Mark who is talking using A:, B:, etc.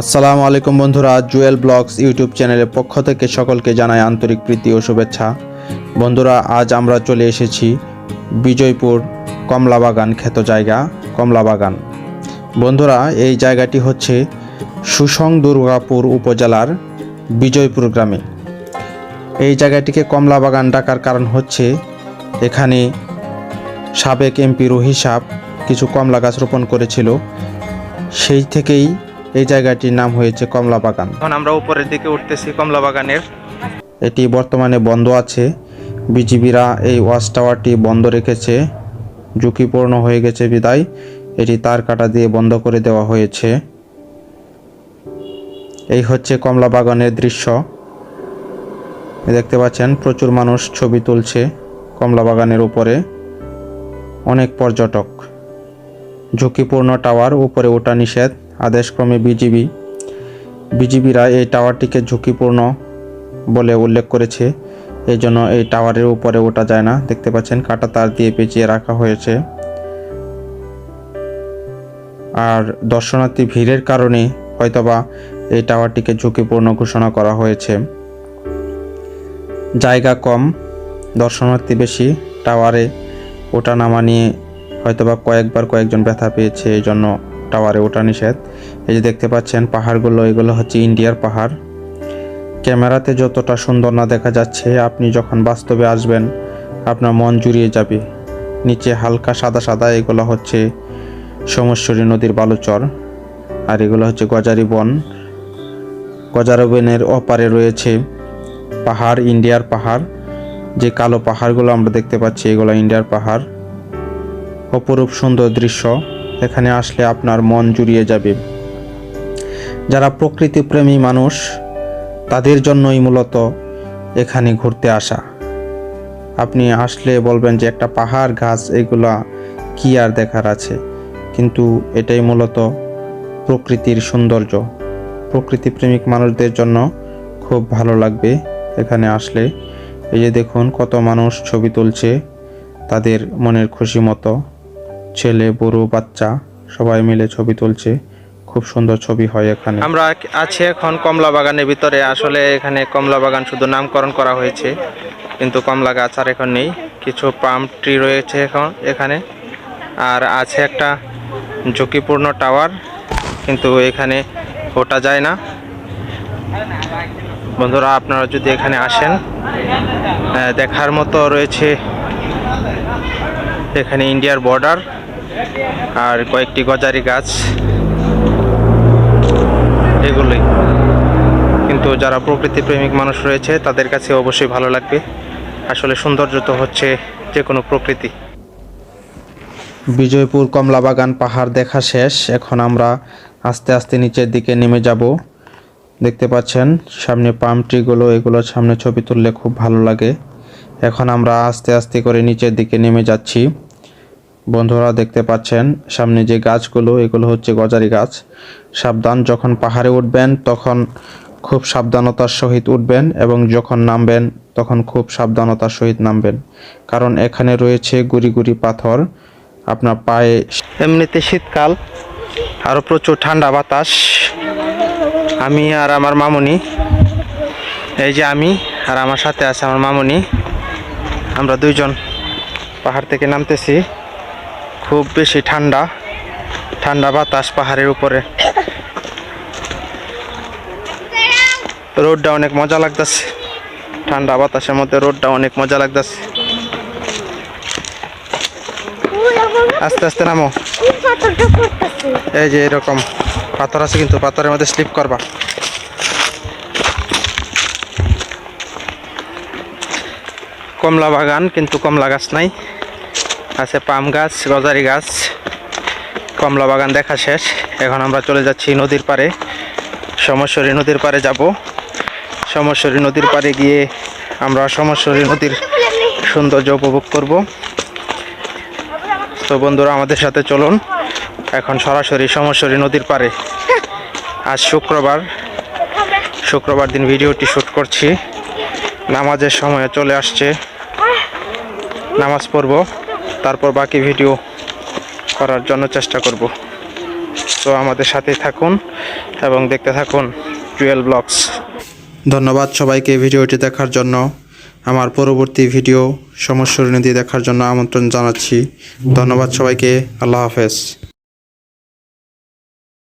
A: আসসালামু আলাইকুম বন্ধুরা, জুয়েল ব্লগস ইউটিউব চ্যানেলের পক্ষ থেকে সকলকে জানাই আন্তরিক প্রীতি ও শুভেচ্ছা। বন্ধুরা, আজ আমরা চলে এসেছি বিজয়পুর কমলাবাগান খ্যাত জায়গা, কমলাবাগান। বন্ধুরা, এই জায়গাটি হচ্ছে সুসং দুর্গাপুর উপজেলার বিজয়পুর গ্রামে। এই জায়গাটিকে কমলাবাগান ডাকার কারণ হচ্ছে এখানে সাবেক এমপি রোহি সাপ কিছু কমলা গাছ রোপণ করেছিল। সেই থেকেই এই জায়গাটির নাম হয়েছে কমলা বাগান
B: এখন আমরা উপরের দিকে উঠতেছি কমলা বাগানের
A: এটি বর্তমানে বন্ধ আছে। বিজিবিরা এই ওয়াচ টাওয়ারটি বন্ধ রেখেছে। ঝুঁকিপূর্ণ হয়ে গেছে বিদায়। এটি তার কাটা দিয়ে বন্ধ করে দেওয়া হয়েছে। এই হচ্ছে কমলা বাগানের দৃশ্য। দেখতে পাচ্ছেন প্রচুর মানুষ ছবি তুলছে কমলা বাগানের উপরে। অনেক পর্যটক। ঝুঁকিপূর্ণ টাওয়ার উপরে ওঠা নিষেধ। আদেশক্রমে বিজিবি, বিজিবিরা এই টাওয়ারটিকে ঝুঁকিপূর্ণ বলে উল্লেখ করেছে। এই জন্য এই টাওয়ারের উপরে ওঠা যায় না। দেখতে পাচ্ছেন কাটা তার দিয়ে পেঁচিয়ে রাখা হয়েছে। আর দর্শনার্থী ভিড়ের কারণে হয়তোবা এই টাওয়ারটিকে ঝুঁকিপূর্ণ ঘোষণা করা হয়েছে। জায়গা কম, দর্শনার্থী বেশি। টাওয়ারে ওঠা নামা নিয়ে হয়তোবা কয়েকবার কয়েকজন ব্যথা পেয়েছে। এই জন্য টাওয়ারে ওঠা নিষেধ। এই যে দেখতে পাচ্ছেন, পাহাড়গুলো, এগুলো হচ্ছে ইন্ডিয়ার পাহাড়। ক্যামেরাতে যতটা সুন্দর না দেখা যাচ্ছে, আপনি যখন বাস্তবে আসবেন, আপনার মন জুড়িয়ে যাবে। নিচে হালকা সাদা সাদা, এগুলো হচ্ছে সোমেশ্বরী নদীর বালুচর। আর এগুলো হচ্ছে গজারি বন। গজারি বনের অপারে রয়েছে পাহাড়, ইন্ডিয়ার পাহাড়। যে কালো পাহাড়গুলো আমরা দেখতে পাচ্ছি, এগুলো ইন্ডিয়ার পাহাড়। অপরূপ সুন্দর দৃশ্য। এখানে আসলে আপনার মন জুড়িয়ে যাবে। যারা প্রকৃতিপ্রেমী মানুষ, তাদের জন্যই মূলত এখানে ঘুরতে আসা। আপনি আসলে বলবেন যে একটা পাহাড়, গাছ, এগুলা কি আর দেখার আছে? কিন্তু এটাই মূলত প্রকৃতির সৌন্দর্য। প্রকৃতিপ্রেমিক মানুষদের জন্য খুব ভালো লাগবে এখানে আসলে। এই যে দেখুন, কত মানুষ ছবি তুলছে, তাদের মনের খুশি মতো। ছেলে, বুড়ো, বাচ্চা, সবাই মিলে ছবি তুলছে। খুব সুন্দর ছবি হয় এখানে।
B: আমরা আছি এখন কমলা বাগানের ভিতরে। আসলে এখানে কমলা বাগান শুধু নামকরণ করা হয়েছে, কিন্তু কমলা গাছ আর এখন নেই। কিছু পাম ট্রি রয়েছে এখন এখানে। আর আছে একটা ঝুঁকিপূর্ণ টাওয়ার, কিন্তু এখানে ওটা যায় না। বন্ধুরা, আপনারা যদি এখানে আসেন দেখার মতো রয়েছে এখানে ইন্ডিয়ার বর্ডার। আর কয়েকটি গজারি গাছ। এগুলোই। কিন্তু যারা প্রকৃতি প্রেমিক মানুষ রয়েছে, তাদের কাছে অবশ্যই ভালো লাগবে। আসলে সৌন্দর্য তো হচ্ছে যে কোনো প্রকৃতি।
A: বিজয়পুর কমলাবাগান পাহাড় দেখা শেষ। এখন আমরা আস্তে আস্তে নিচের দিকে নেমে যাব। দেখতে পাচ্ছেন, সামনে পাম ট্রিগুলো, এগুলোর সামনে ছবি তুললে খুব ভালো লাগে। এখন আমরা আস্তে আস্তে করে নিচের দিকে নেমে যাচ্ছি। বন্ধুরা দেখতে পাচ্ছেন, সামনে যে গাছগুলো, এগুলো হচ্ছে গজারি গাছ। সাবধান, যখন পাহাড়ে উঠবেন, তখন খুব সাবধানতার সহিত উঠবেন এবং যখন নামবেন, তখন খুব সাবধানতার সহিত নামবেন। কারণ এখানে রয়েছে গুড়ি গুড়ি পাথর, আপনার পায়ে
B: এমনিতে শীতকাল আরও প্রচুর ঠান্ডা বাতাস। আমি আর আমার মামুনি, এই যে আমি আর আমার সাথে আছে আমার মামুনি, আমরা দুইজন পাহাড় থেকে নামতেছি। খুব বেশি ঠান্ডা ঠান্ডা বাতাস পাহাড়ের উপরে। রোডটা অনেক মজা লাগতেছে। ঠান্ডা বাতাসের মধ্যে রোডটা অনেক মজা লাগতেছে। আস্তে আস্তে নামো। এই যে এরকম পাথর আছে কিন্তু পাথরের মধ্যে স্লিপ করবা। কমলা বাগান, কিন্তু কমলা গাছ নাই। আছে পাম গাছ, গজারি গাছ, কমলা বাগান দেখা শেষ। এখন আমরা চলে যাচ্ছি নদীর পাড়ে। সমস্বরী নদীর পাড়ে যাব। সমস্বরী নদীর পাড়ে গিয়ে আমরা সমস্বরী নদীর সৌন্দর্য উপভোগ করব। তো বন্ধুরা, আমাদের সাথে চলুন। এখন সরাসরি সমস্বরী নদীর পাড়ে। আজ শুক্রবার। শুক্রবার দিন ভিডিওটি শ্যুট করছি। নামাজের সময় চলে আসছে। নামাজ পড়ব। তারপর বাকি ভিডিও করার জন্য চেষ্টা করব। তো আমাদের সাথে থাকুন এবং দেখতে থাকুন টুয়েলভ ব্লগস।
A: ধন্যবাদ সবাইকে ভিডিওটি দেখার জন্য। আমার পরবর্তী ভিডিও সমস্যা নদী দেখার জন্য আমন্ত্রণ জানাচ্ছি। ধন্যবাদ সবাইকে। আল্লাহ হাফেজ।